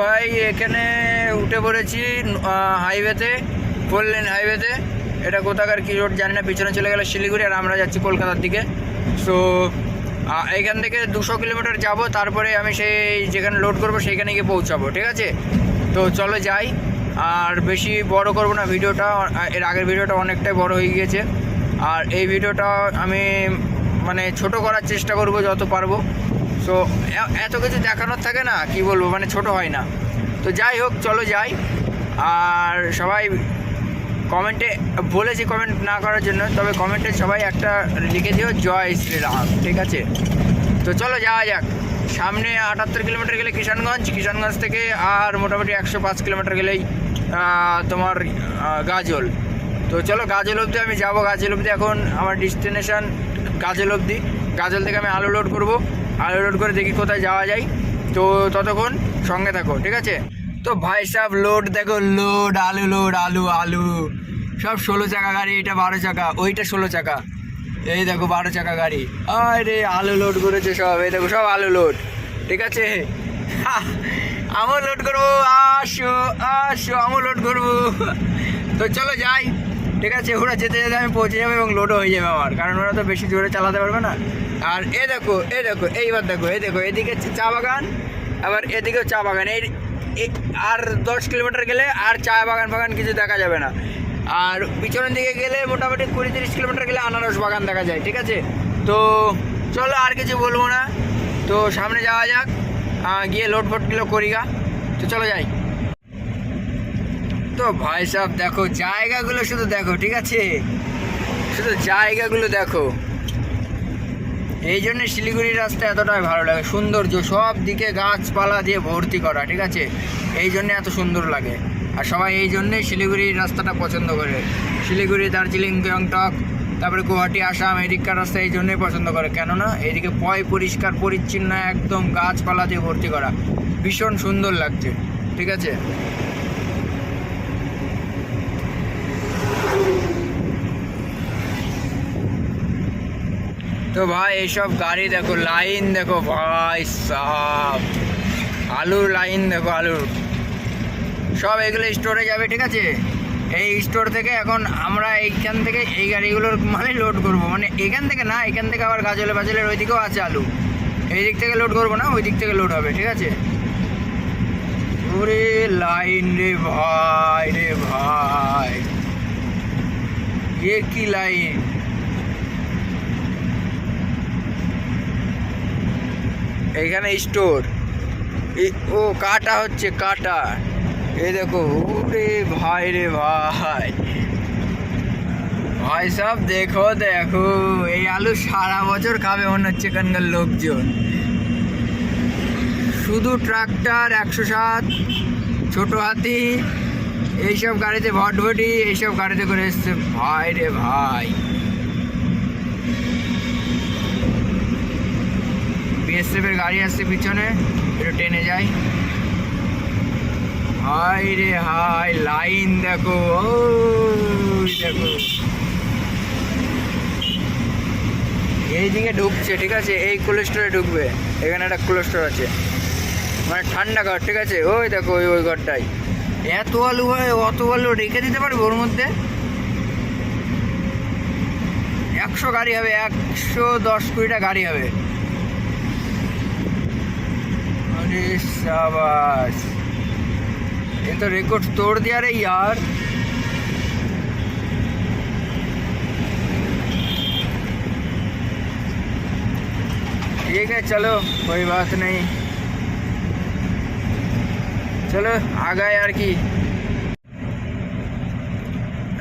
ভাই, এখানে উঠে পড়েছি হাইওয়েতে লেন হাইওয়েতে এটা কোথাকার কী রোড জানি না, পিছনে চলে গেলে শিলিগুড়ি আর আমরা যাচ্ছি কলকাতার দিকে। সো এখান থেকে দুশো কিলোমিটার যাব, তারপরে আমি সেই যেখানে লোড করব, সেইখানে গিয়ে পৌঁছাবো, ঠিক আছে? তো চলো যাই। আর বেশি বড় করব না, ভিডিওটা, এর আগের ভিডিওটা অনেকটাই বড় হয়ে গিয়েছে। আর এই ভিডিওটা আমি মানে ছোট করার চেষ্টা করব যত পারব। সো এত কিছু দেখানোর থাকে না, কি বলব মানে ছোট হয় না। তো যাই হোক, চলো যাই। আর সবাই কমেন্টে, বলেছি কমেন্ট না করার জন্য, তবে কমেন্টে সবাই একটা লিখে দিও, জয় শ্রীরাম, ঠিক আছে? তো চলো যাওয়া যাক। সামনে আটাত্তর কিলোমিটার গেলে কিষানগঞ্জ কিষানগঞ্জ থেকে আর মোটামুটি একশো পাঁচ কিলোমিটার গেলেই তোমার গাজল। তো চলো গাজল অবধি আমি যাব, গাজল অবধি এখন আমার ডেস্টিনেশন গাজল অবধি। গাজল থেকে আমি আলু লোড করব। আলু লোড করে দেখি কোথায় যাওয়া যায়। তো ততক্ষণ সঙ্গে থাকো, ঠিক আছে? তো ভাই সাহেব লোড দেখো লোড আলু লোড আলু আলু। সব ষোলো চাকা গাড়ি, এটা বারো চাকা, ওইটা ষোলো চাকা। এই দেখো বারো চাকা গাড়ি। আরে, আলু লোড করেছে সব, এই দেখো সব আলু লোড ঠিক আছে? আমও লোড করব, আসো আসো, আমও লোড করব। তো চলো যাই। ঠিক আছে, ওরা যেতে যেতে আমি পৌঁছে যাব এবং লোডও হয়ে যাবে আমার। কারণ ওরা তো বেশি জোরে চালাতে পারবে না। আর এ দেখো এ দেখো, এইবার দেখো এই দেখো, এদিকে চা বাগান, আবার এদিকেও চা বাগান। এই আর দশ কিলোমিটার গেলে আর চা বাগান বাগান কিছু দেখা যাবে না। আর পিছনের দিকে গেলে মোটামুটি কুড়ি তিরিশ কিলোমিটার গেলে আনারস বাগান দেখা যায়, ঠিক আছে? তো চলো, আর কিছু বলব না। তো সামনে যাওয়া যাক। গিয়ে লোড ফোটগুলো করি গা। তো চলো যাই। তো ভাই সাহেব দেখো, জায়গাগুলো শুধু দেখো, ঠিক আছে? শুধু জায়গাগুলো দেখো। এই জন্য শিলিগুড়ির রাস্তা এতটাই ভালো লাগে। সৌন্দর্য, সব দিকে গাছপালা দিয়ে ভর্তি করা, ঠিক আছে? এই জন্য এত সুন্দর লাগে। আর সবাই এই জন্যই শিলিগুড়ির রাস্তাটা পছন্দ করে। শিলিগুড়ি, দার্জিলিং, গ্যাংটক, তারপরে গুয়াহাটি, আসাম, এদিককার রাস্তা এই জন্যই পছন্দ করে। কেননা এদিকে পয় পরিষ্কার, পরিচ্ছন্ন, একদম গাছপালা দিয়ে ভর্তি করা। ভীষণ সুন্দর লাগছে, ঠিক আছে? তো ভাই এইসব গাড়ি দেখো, লাইন দেখো ভাই সাহ আলুর লাইন দেখো, আলুর। সব এগুলো স্টোরে যাবে, ঠিক আছে? এই স্টোর থেকে এখন আমরা এইখান থেকে এই গাড়িগুলোর মানে লোড করব। মানে এখান থেকে না, এখান থেকে আবার গাজলে বাজলের ওই দিকেও আছে আলু। এই দিক থেকে লোড করব না ওই দিক থেকে লোড হবে, ঠিক আছে? ওরে লাইন রে ভাই রে ভাই। এ কি লাইন? এখানে স্টোর। ও, কাটা হচ্ছে, কাটা। এই দেখো, ওরে ভাই রে ভাই। ভাই সব, দেখো দেখো, এই আলু সারা বছর খাবে, মনে হচ্ছে এখানকার লোকজন। শুধু ট্রাক্টর, একশো সাত, ছোটো হাতি, এইসব গাড়িতে ভটভটি, এইসব গাড়িতে করে এসছে। ভাই রে ভাই। বিএসএফ এর গাড়ি আসছে পিছনে। একটু টেনে যাই। হাই রে হাই লাইন দেখো, ওই দেখো। এইদিকে ঢুকছে, ঠিক আছে? এই কোলেস্টোরে ঢুকবে। এখানে একটা কোলেস্টোর আছে। মানে ঠান্ডা ঘর, ঠিক আছে? ওই দেখো, ওই ওই ঘরটাই। এত আলু হয়, অত আলু রেখে দিতে পারবে ওর মধ্যে? একশো গাড়ি হবে, একশো দশ কুড়িটা গাড়ি হবে। शाबाश। ये तो रिकॉर्ड तोड़ दिया रे यार। ठीक है, चलो, कोई बात नहीं। चलो, आ गए यार की।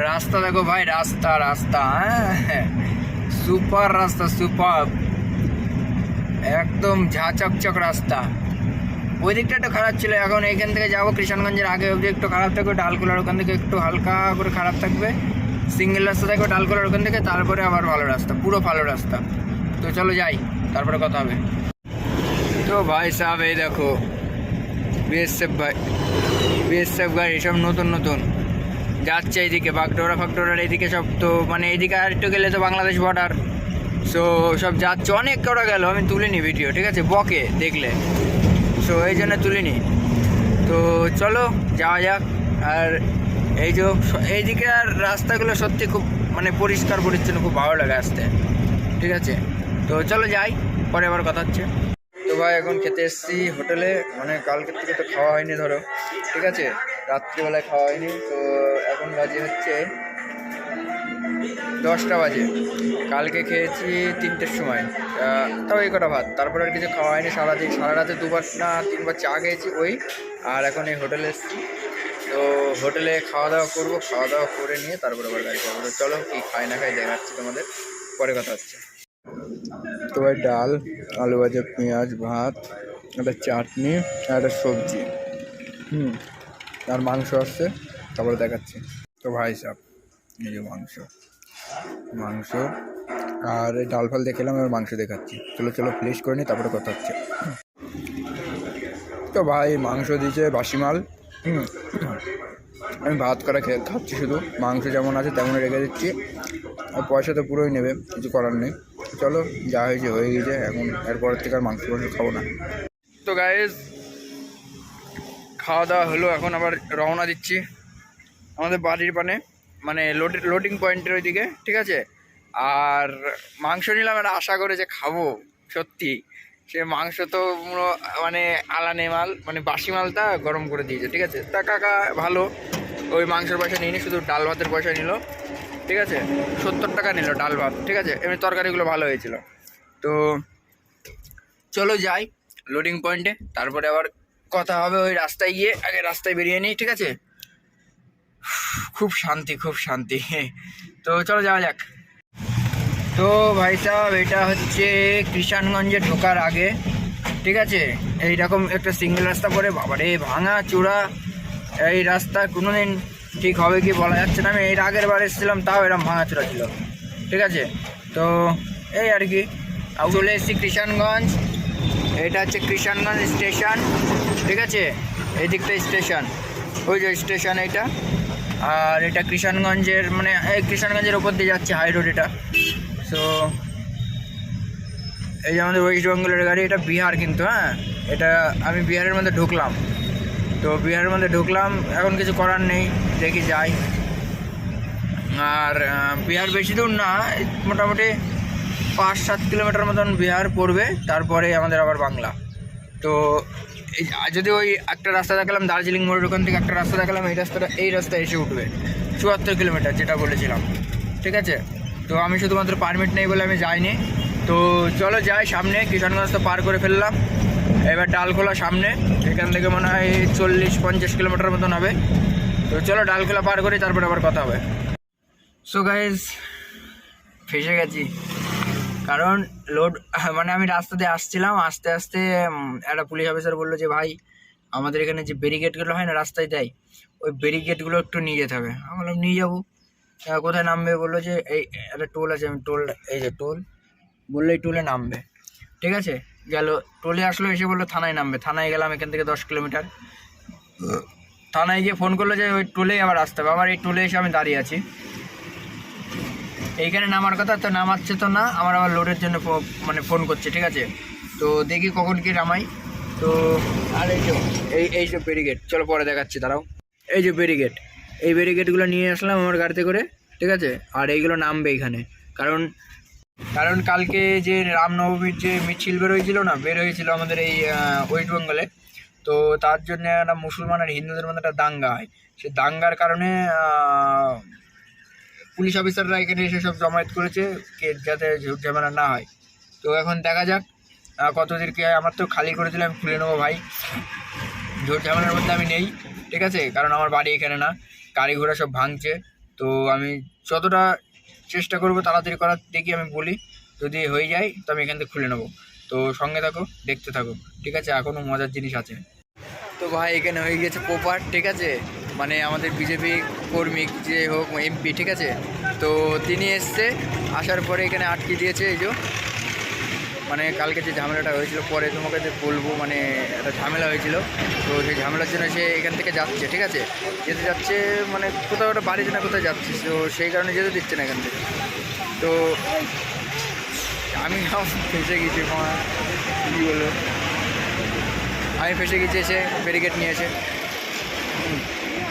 रास्ता देखो भाई, रास्ता रास्ता, है? सुपर रास्ता, सुपर। एकदम झाचक चक रास्ता। ওই দিকটা একটু খারাপ ছিল। এখন এইখান থেকে যাব কৃষ্ণগঞ্জের আগে অবধি একটু খারাপ থাকবে ডালকুলার ওখান থেকে একটু হালকা করে খারাপ থাকবে। সিঙ্গেল রাস্তা থাকবে ডালকুলার ওখান থেকে, তারপরে আবার ভালো রাস্তা, পুরো ভালো রাস্তা। তো চলো যাই, তারপরে কথা হবে। তো ভাই সাহেব, এই দেখো বিএসএফ ভাই বিএসএফ গাড়ি সব নতুন নতুন। যাচ্ছে এইদিকে বাগডোরা ফাগডোরার এইদিকে সব তো মানে এইদিকে আর একটু গেলে তো বাংলাদেশ বর্ডার সো সব যাচ্ছে, অনেক করা গেল, আমি তুলিনি ভিডিও ঠিক আছে? বকে, দেখলে। সো, এই জন্য তুলিনি। তো চলো, যাওয়া যাক। আর এই যে, এইদিকে আর রাস্তাগুলো সত্যি খুব মানে পরিষ্কার পরিচ্ছন্ন, খুব ভালো লাগে আসতে। ঠিক আছে? তো চলো যাই, পরে আবার কথা হচ্ছে। তো ভাই, এখন খেতে এসেছি হোটেলে। মানে কালকের থেকে তো খাওয়া হয়নি, ধরো। ঠিক আছে? রাত্রিবেলায় খাওয়া হয়নি। তো এখন বাজে হচ্ছে দশটা বাজে। কালকে খেয়েছি তিনটের সময়। তাও এই কটা ভাত। তারপরে আর কিছু খাওয়া হয়নি সারাদিন সারা রাতে দুবার না, তিনবার চা খেয়েছি ওই। আর এখন এই হোটেলে এসেছি। তো হোটেলে খাওয়া দাওয়া করব, খাওয়া দাওয়া করে নিয়ে তারপরে আবার গাড়ি যাব। চলো কি খাই না খাই দেখাচ্ছি তোমাদের। পরে কথা হচ্ছে। তো ভাই ডাল, আলু ভাজা, পেঁয়াজ, ভাত, একটা চাটনি, আর একটা সবজি। হুম, আর মাংস আসছে তারপরে দেখাচ্ছি। তো ভাই সাহ এই যে মাংস। মাংস। আর ডাল ফাল দেখলাম আর মাংস দেখাচ্ছি। চলো চলো প্লেস করে নিই তারপরে কথা হচ্ছে। তো ভাই, মাংস দিয়েছে বাসি মাল হুম। আমি ভাত করা খেয়ে খাচ্ছি শুধু। মাংস যেমন আছে তেমনই রেখে দিচ্ছি। আর পয়সা তো পুরোই নেবে, কিছু করার নেই। চলো, যা হয়েছে হয়ে গেছে, এখন এরপরের থেকে আর মাংস মাংস খাব না। তো গাইজ খাওয়া দাওয়া হলো, এখন আবার রওনা দিচ্ছি। আমাদের বাড়ির পানে। মানে লোডিং পয়েন্টের ওইদিকে, ঠিক আছে? আর মাংস নিলাম, একটা আশা করে যে খাব, সত্যি। সে মাংস তো মানে আলানে মাল মানে বাসি মালটা গরম করে দিয়েছে, ঠিক আছে? তা কাকা ভালো, ওই মাংসের পয়সা নিয়ে শুধু ডাল ভাতের পয়সা নিল, ঠিক আছে? সত্তর টাকা নিল ডাল ভাত, ঠিক আছে? এমনি তরকারিগুলো ভালো হয়েছিল। তো চলো যাই লোডিং পয়েন্টে তারপরে আবার কথা হবে ওই রাস্তায় গিয়ে, আগে রাস্তায় বেরিয়ে নিই ঠিক আছে? খুব শান্তি খুব শান্তি। তো চলো যাওয়া যাক। তো ভাই সাহেব এটা হচ্ছে কৃষাণগঞ্জে ঢোকার আগে, ঠিক আছে? এইরকম একটা সিঙ্গেল রাস্তা পরে বাবারে, ভাঙা, চূড়া, এই রাস্তা কোনোদিন ঠিক হবে কি বলা যাচ্ছে না। আমি এর আগের বার এসেছিলাম, তাও এরকম ভাঙা, চূড়া ছিল, ঠিক আছে? তো এই আর কি। চলে এসেছি কৃষাণগঞ্জ। এটা হচ্ছে কৃষাণগঞ্জ স্টেশন, ঠিক আছে? এই দিকটা স্টেশন। ওই যে স্টেশন এটা আর এটা কৃষাণগঞ্জের মানে কৃষাণগঞ্জের ওপর দিয়ে যাচ্ছে হাই রোড এটা। সো এই যে আমাদের ওয়েস্ট বেঙ্গলের গাড়ি, এটা বিহার কিন্তু হ্যাঁ? এটা আমি বিহারের মধ্যে ঢুকলাম। তো বিহারের মধ্যে ঢুকলাম, এখন কিছু করার নেই, দেখি যাই। আর বিহার বেশি দূর না, মোটামুটি পাঁচ সাত কিলোমিটার মতন বিহার পড়বে, তারপরে আমাদের আবার বাংলা। তো যদি ওই একটা রাস্তা দেখালাম, দার্জিলিং মোড়ের ওখান থেকে একটা রাস্তা দেখালাম, এই রাস্তাটা এই রাস্তায় এসে উঠবে। চুয়াত্তর কিলোমিটার, যেটা বলেছিলাম। ঠিক আছে? তো আমি শুধুমাত্র পারমিট নেই বলে আমি যাইনি। তো চলো যাই সামনে, কিষানগঞ্জ তো পার করে ফেললাম। এবার ডালখোলা সামনে, এখান থেকে মনে হয় চল্লিশ পঞ্চাশ কিলোমিটার মতন হবে। তো চলো ডালখোলা পার করি, তারপরে আবার কথা হবে। সো গাইজ ফেসে গেছি। কারণ লোড মানে আমি রাস্তা দিয়ে আসছিলাম, আস্তে আস্তে একটা পুলিশ অফিসার বলল যে, ভাই, আমাদের এখানে যে ব্যারিকেডগুলো হয় না রাস্তায় দেয়, ওই ব্যারিকেডগুলো একটু নিয়ে যেতে হবে। আমি বললাম, নিয়ে যাব। কোথায় নামবে বলল যে, এই, একটা টোল আছে, আমি টোল এই যে টোল বলল, এই টোলে নামবে। ঠিক আছে, গেল টোলে আসলো, এসে বলল, থানায় নামবে। থানায় গেলাম এখান থেকে দশ কিলোমিটার। থানায় গিয়ে ফোন করল যে, ওই টোলেই আবার আসতে হবে। আবার এই টোলে এসে আমি দাঁড়িয়ে আছি। এইখানে নামার কথা, তো নামাচ্ছে তো না, আমার আবার লোডের জন্য মানে ফোন করছে, ঠিক আছে? তো দেখি কখন কি নামাই। তো আর এই যে, এই এই যে ব্যারিগেড চলো পরে দেখাচ্ছি, দাঁড়াও। এই যে ব্যারিগেড এই ব্যারিগেটগুলো নিয়ে আসলাম আমার গাড়িতে করে, ঠিক আছে? আর এইগুলো নামবে এখানে। কারণ কারণ কালকে যে রামনবমীর যে মিছিল বের হয়েছিল না বের হয়েছিল আমাদের এই ওয়েস্ট বেঙ্গলে তো তার জন্য একটা মুসলমান আর হিন্দুদের মধ্যে একটা দাঙ্গা হয়। সে দাঙ্গার কারণে পুলিশ অফিসাররা এখানে এসে সব জমায়েত করেছে যাতে ঝামেলা না হয়। তো এখন দেখা যাক আহ, কতদিন কি হয়। আমার তো খালি করে দিলে আমি খুলে নেব ভাই। ঝুট ঝামেলার মধ্যে আমি নেই ঠিক আছে? কারণ আমার বাড়ি এখানে না গাড়ি ঘোড়া সব ভাঙছে। তো আমি যতটা চেষ্টা করব তাড়াতাড়ি করার দেখি আমি বলি। যদি হয়ে যায় তো আমি এখান থেকে খুলে নেব। তো সঙ্গে থাকো দেখতে থাকো ঠিক আছে? এখনও মজার জিনিস আছে। তো ভাই এখানে হয়ে গেছে পোপার ঠিক আছে? মানে আমাদের বিজেপি কর্মী যে হোক এমপি ঠিক আছে? তো তিনি এসছে, আসার পরে এখানে আটকে দিয়েছে এই যে। মানে কালকে যে ঝামেলাটা হয়েছিল, পরে তোমাকে যে বলব মানে একটা ঝামেলা হয়েছিল। তো সেই ঝামেলার জন্য সে এখান থেকে যাচ্ছে, ঠিক আছে? যেতে যাচ্ছে মানে কোথাও একটা বাড়িতে না কোথাও যাচ্ছে, তো সেই কারণে যেতে দিচ্ছে না এখান থেকে। তো আমি ফেসে গেছি কী বলো আমি ফেসে গেছি, এসে ব্যারিকেড নিয়েছে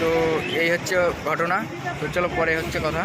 তো এই হচ্ছে ঘটনা। তো চলো পরে হচ্ছে কথা।